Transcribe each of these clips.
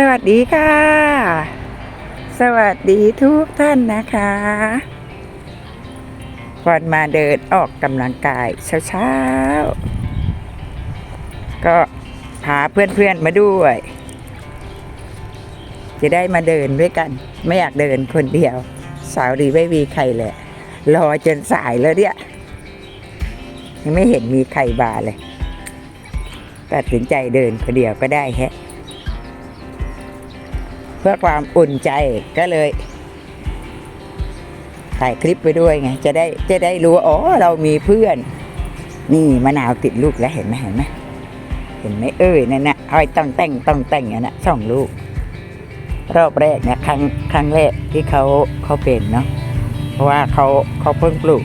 สวัสดีค่ะ สวัสดีทุกท่านนะคะก่อนมาเดินออกกำลังกายเช้าๆ ก็พาเพื่อนๆมาด้วย จะได้มาเดินด้วยกัน ไม่อยากเดินคนเดียว สาวดีไม่มีใครเลยรอจนสายแล้วเนี่ยยังไม่เห็นมีใครบาเลย ตัดสินใจเดินคนเดียวก็ได้แฮะ พื่อความอุ่นใจก็เลยถ่ายคลิปไปด้วยไง จะได้จะได้รู้ว่าอ๋อเรามีเพื่อน นี่มะนาวติดลูกแล้วเห็นไหมเห็นไหมเห็นไหมเอ้ยนั่นนะเอาไอ้ต้องแต่งต้องแต่งอย่างนะสองลูก รอบแรกเนี่ยครั้งครั้งแรกที่เขาเขาเป็นเนาะเพราะว่าเขาเขาเพิ่งปลูก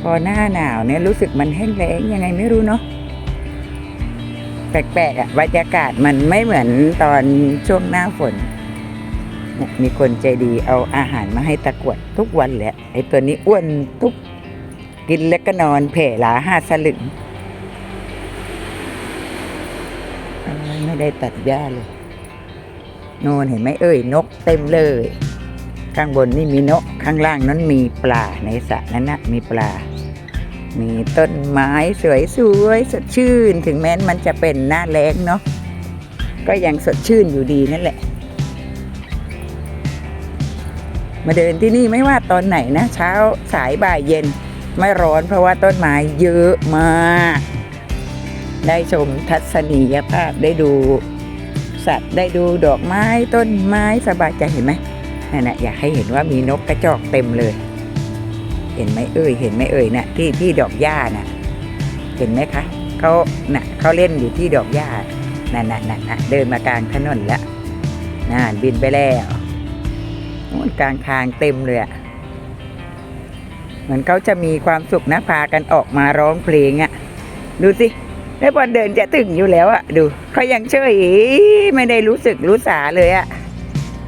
พอหน้าหนาวเนี่ยรู้สึกมันแห้งแล้งยังไงไม่รู้เนาะ แปลกๆอะบรรยากาศมันไม่เหมือนตอนช่วงหน้าฝนเนี่ยมีคนใจดีเอาอาหารมาให้ตะกวดทุกวันแหละไอ้ตัวนี้อ้วนทุกกินแล้วก็นอนแผ่หลาห้าสลึงไม่ได้ตัดหญ้าเลยโนนเห็นไหมเอ่ยนกเต็มเลย ข้างบนนี่มีนกข้างล่างนั้นมีปลาในสระนั้นนะมีปลา มีต้นไม้สวยสวยๆสดชื่น ถึงแม้มันจะเป็นหน้าแล้งเนาะก็ยังสดชื่นอยู่ดีนั่นแหละ มาเดินที่นี่ไม่ว่าตอนไหนนะ เช้าสายบ่ายเย็น ไม่ร้อนเพราะว่าต้นไม้เยอะมาก ได้ชมทัศนียภาพได้ดูสัตว์ได้ดูดอกไม้ต้นไม้สบายใจเห็นไหมนั่นนะอยากให้เห็นว่ามีนกกระจอกเต็มเลย ห็นไหมเอ่ยเห็นไหมเอ่ยนะที่ที่ดอกหญ้าน่ะเห็นไหมคะเขาน่ะเขาเล่นอยู่ที่ดอกหญ้านั่นน่ะนั่นน่ะเดินมากลางถนนแล้วน่าบินไปแล้วโน่นกลางทางเต็มเลยอะเหมือนเขาจะมีความสุขนะพากันออกมาร้องเพลงอะดูสิแล้วพอเดินจะถึงอยู่แล้วอะดูเขายังเฉยไม่ได้รู้สึกรู้สาเลยอะ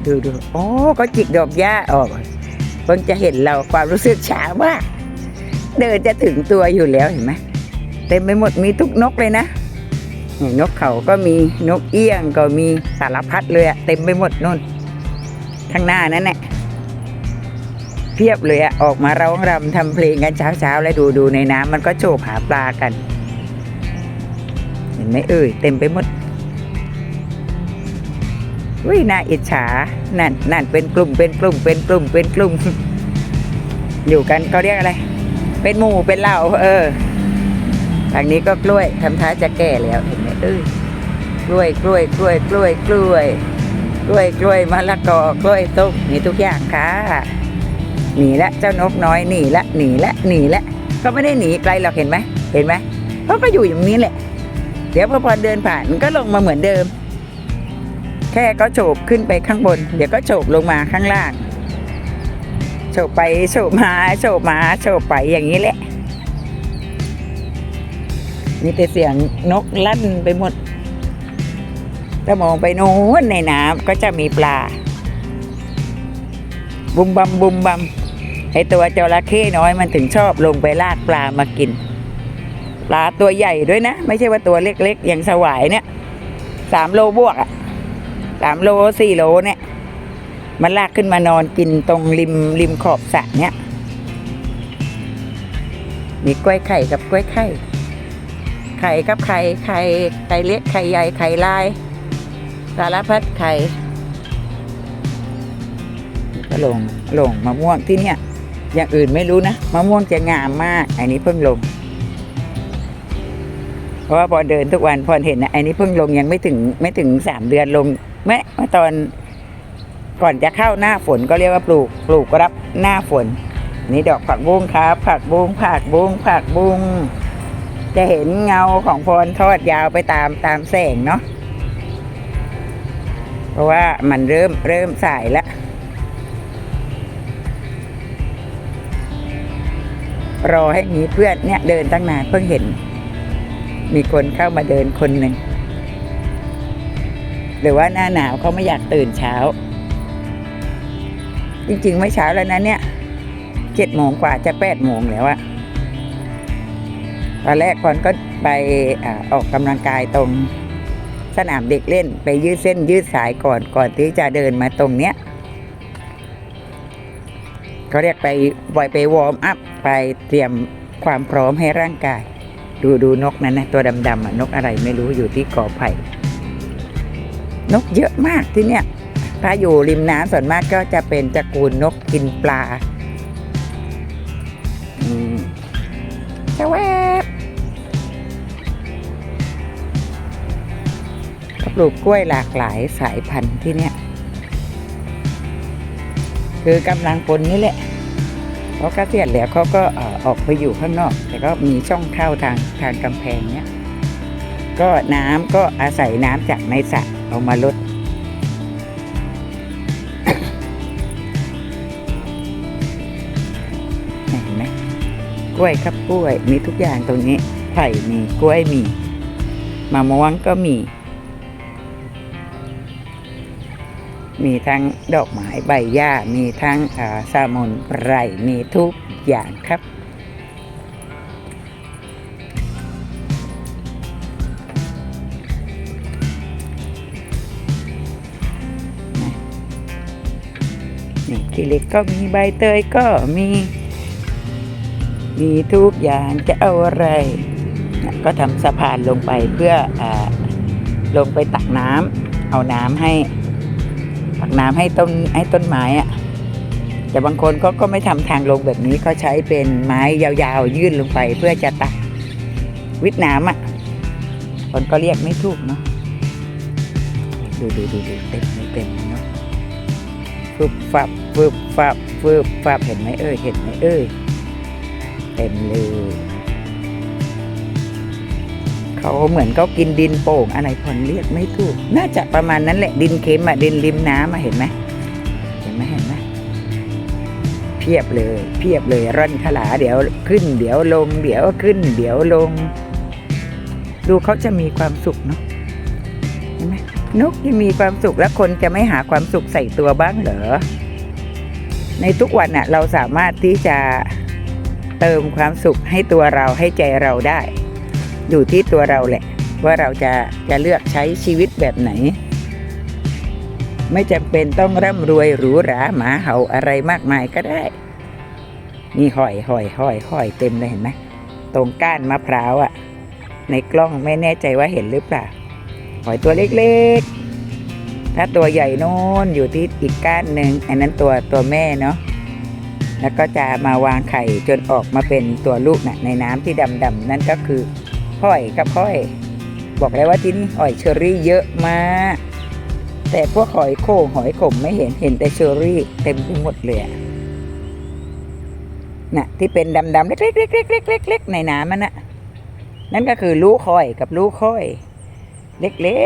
ดูดูโอ้ก็จิกดอกหญ้าออก เพิ่งจะเห็นเราความรู้สึกช้ามากเดินจะถึงตัวอยู่แล้วเห็นไหมเต็มไปหมดมีทุกนกเลยนะนี่นกเขาก็มีนกเอี้ยงก็มีสารพัดเลยอะเต็มไปหมดนู่นข้างหน้านั่นแหละเพียบเลยอะออกมาร้องรำทำเพลงกันเช้าๆแล้วดูดูในน้ำมันก็โฉบหาปลากัน เห็นไหมเอ่ยเต็มไปหมด อุ้ยน่าอิจฉา นั่นนั่นเป็นกลุ่มเป็นกลุ่มเป็นกลุ่มเป็นกลุ่ม อยู่กันเขาเรียกอะไร เป็นหมู่เป็นเหล่าเออทางนี้ก็กล้วยทำท่าจะแก่แล้วเห็นไหมเอ้ยกล้วยกล้วยกล้วยกล้วยกล้วยกล้วยกล้วยมะละกอกล้วยต้มมีทุกอย่างค่ะหนีละเจ้านกน้อยหนีละหนีละหนีละก็ไม่ได้หนีไกลหรอกเห็นไหมเห็นไหมเขาก็อยู่อย่างนี้แหละ เดี๋ยวพอพอเดินผ่านก็ลงมาเหมือนเดิม แค่ก็โฉบขึ้นไปข้างบน เดี๋ยวก็โฉบลงมาข้างล่างโฉบไปโฉบมาโฉบมาโฉบไปอย่างนี้แหละ มีแต่เสียงนกลั่นไปหมดถ้ามองไปโน้นในน้ำก็จะมีปลา บุมบัมบุมบัมไอตัวจระเข้น้อยมันถึงชอบลงไปลากปลามากิน ปลาตัวใหญ่ด้วยนะ ไม่ใช่ว่าตัวเล็กๆอย่างสวายเนี่ยสามโลบวกอะ สามโลสี่โลเนี่ย มันลากขึ้นมานอนกินตรงริมริมขอบสระเนี่ย มีกล้วยไข่กับกล้วยไข่ ไข่กับไข่ไข่ไข่เล็กไข่ใหญ่ไข่ลาย สารพัดไข่ก็ลงลงมะม่วงที่เนี่ย อย่างอื่นไม่รู้นะมะม่วงจะงามมาก อันนี้เพิ่งลงเพราะว่าพอเดินทุกวันพอเห็นนะอันนี้เพิ่งลงยังไม่ถึงไม่ถึงสามเดือนลง แม้เมื่ตอนก่อนจะเข้าหน้าฝนก็เรียกว่าปลูก ปลูกรับหน้าฝน นี่ดอกผักบุ้งครับ ผักบุ้งผักบุ้งผักบุ้งจะเห็นเงาของพรทอดยาวไปตามตามแสงเนาะเพราะว่ามันเริ่มเริ่มสายแล้วรอให้มีเพื่อนเนี่ยเดินตั้งนานเพิ่งเห็น มีคนเข้ามาเดินคนหนึ่ง หรือว่าหน้าหนาวเขาไม่อยากตื่นเช้า จริงๆไม่เช้าแล้วนะเนี่ยเจ็ดโมงกว่าจะแปดโมงแล้วอะตอนแรกพรก็ไปอออกกำลังกายตรงสนามเด็กเล่น ไปยืดเส้นยืดสายก่อนก่อนที่จะเดินมาตรงเนี้ยเขาเรียกไปบอยไปวอร์มอัพไปเตรียมความพร้อมให้ร่างกาย ดูดูนกนั้นนะตัวดำๆนกอะไรไม่รู้อยู่ที่กอไผ่ นกเยอะมากที่เนี้ยถ้าอยู่ริมน้ำส่วนมากก็จะเป็นตระกูลนกกินปลาอืมจะแวบปลูกกล้วยหลากหลายสายพันธุ์ที่เนี้ยคือกำลังปนนี่แหละเขาเกษียณแล้วเขาก็ออออกไปอยู่ข้างนอก แต่ก็มีช่องเข้าทางทางกำแพงเนี้ยก็น้ำก็อาศัยน้ำจากในสระ เอามาลด เห็นไหมกล้วยครับกล้วย มีทุกอย่างตรงนี้ ไผ่มีกล้วยมีมะม่วงก็มี มีทั้งดอกไม้ใบหญ้า มีทั้งอ่ามุนไพรมีทุกอย่างครับ นี่ที่เล็กก็มีใบเตยก็มี มีทุกอย่างจะเอาอะไร ก็ทำสะพานลงไปเพื่ออลงไปตักน้ำเอาน้ำให้ตักน้ำให้ต้นให้ต้นไม้อะแต่บางคนก็ก็ไม่ทำทางลงแบบนี้เขาใช้เป็นไม้ยาวๆ ยื่นลงไปเพื่อจะตักวิทน้ำอะคนก็เรียกไม่ถูกเนาะดูดูดูดูเต็มไม่เต็มเนาะ ฟึบฟับฟึบฟับฟึบฟับเห็นไหมเอ้ยเห็นไหมเอ้ยเต็มเลยเขาเหมือนเขากินดินโป่งอะไรพอนเรียกไม่ถูก น่าจะประมาณนั้นแหละดินเค็มอะดินริมน้ำอะเห็นไหมเห็นไหมเห็นไหมเพียบเลย เพียบเลยร่อนขลาเดี๋ยวขึ้น เดี๋ยวลง เดี๋ยวขึ้น เดี๋ยวลง ดูเขาจะมีความสุขเนาะ นกที่มีความสุขแล้วคนจะไม่หาความสุขใส่ตัวบ้างเหรอ ในทุกวันน่ะเราสามารถที่จะเติมความสุขให้ตัวเราให้ใจเราได้ อยู่ที่ตัวเราแหละ ว่าเราจะจะเลือกใช้ชีวิตแบบไหน ไม่จำเป็นต้องร่ำรวยหรูหราหมาเห่าอะไรมากมายก็ได้ นี่หอยหอยหอยหอยเต็มเลยเห็นไหมตรงก้านมะพร้าวอะในกล้องไม่แน่ใจว่าเห็นหรือเปล่า หอยตัวเล็กๆ ถ้าตัวใหญ่โน้นอยู่ที่อีกก้านหนึ่งอันนั้นตัวตัวแม่เนาะแล้วก็จะมาวางไข่จนออกมาเป็นตัวลูกน่ะในน้ำที่ดำๆนั่นก็คือหอยกับหอย บอกเลยว่าที่นี่หอยเชอรี่เยอะมากแต่พวกหอยโข่งหอยขมไม่เห็นเห็นแต่เชอรี่เต็มไปหมดเลยอะน่ะที่เป็นดำๆเล็กๆๆๆๆๆในน้ำมันน่ะนั่นก็คือลูกหอยกับลูกหอย เล็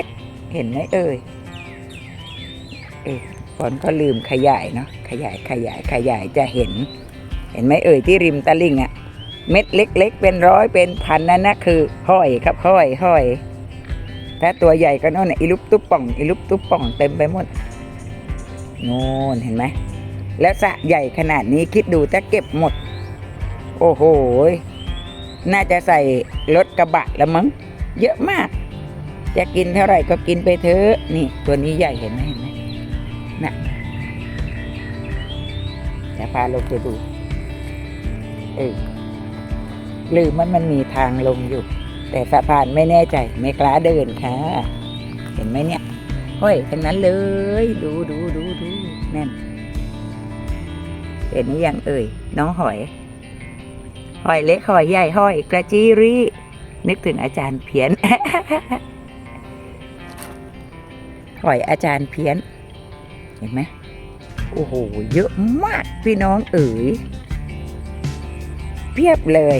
กๆ เห็นไหมเอ่ยเออฝนก็ลืมขยายเนาะขยายขยายขยายจะเห็น เห็นไหมเอ่ยที่ริมตะลิ่งอะเม็ดเล็ก ๆ เป็นร้อยเป็นพันนั่นนะคือห้อยครับห้อยห้อยถ้าตัวใหญ่ก็โน่นน่ะอีลุบตุ๊บป่องอีลุบตุ๊บป่องเต็มไปหมดโน่นเห็นไหมแล้วสะใหญ่ขนาดนี้คิดดูถ้าเก็บหมด โอ้โห น่าจะใส่รถกระบะแล้วมั้ง เยอะมาก จะกินเท่าไหร่ก็กินไปเถอะนี่ ตัวนี้ใหญ่เห็นไหมเห็นไหมน่ะจะพาลงไปดูเออลืมมันมันมีทางลงอยู่ แต่สะพานไม่แน่ใจ ไม่กล้าเดินค่ะ เห็นไหมเนี่ยห้อยทั้งนั้นเลย ดูดูดูดูแน่นเห็นนี่ยังเอ่ย น้องหอย หอยเล็กหอยใหญ่หอยกระจีรีนึกถึงอาจารย์เพียน หอยอาจารย์เพี้ยน เห็นไหมโอ้โห เยอะมากพี่น้องเอ๋ยเพียบเลย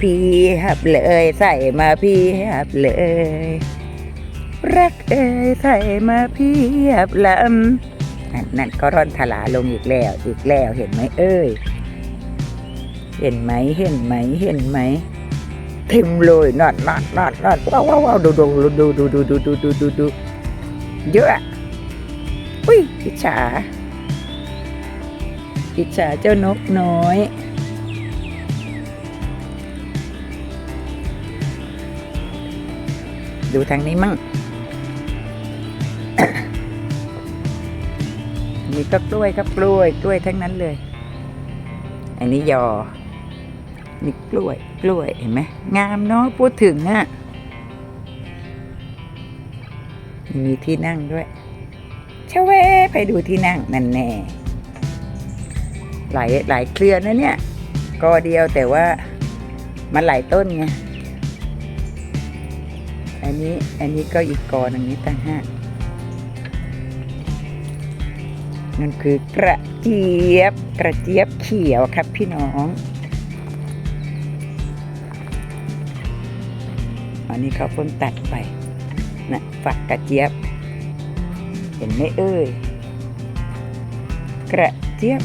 พียบเลยใส่มาพียบเลย รักเอ๋ยใส่มาเพียบลำนั่นนั่นก็ร่อนทลาลงอีกแล้ว อีกแล้วเห็นไหมเอ้ยเห็นไหมเห็นไหมเห็นไหมเต็มเลยนอดนอดนอดนอดว้าวว้าวว้าวดูดูดูดูดูดูดูดูดูดู เยอะอุ้ยอิจฉาอิจฉาเจ้านกน้อย ดูทางนี้มั่งนี่ก็กล้วยครับกล้วย กล้วยทั้งนั้นเลย อันนี้ยอนี่กล้วย กล้วยเห็นไหมงามเนาะพูดถึงอะ่ะ มีที่นั่งด้วยชเวไปดูที่นั่งนั่นแน่ หลายหลายเครือนะเนี่ยกอเดียวแต่ว่ามันหลายต้นไง อันนี้อันนี้ก็อีกกอหนึ่งนี้ต่างหากนั่นคือกระเจี๊ยบกระเจี๊ยบเขียวครับพี่น้อง อันนี้เขาเพิ่งตัดไป นะฝักกระเจี๊ยบ เห็นไหมเอ้ย กระเจี๊ยบ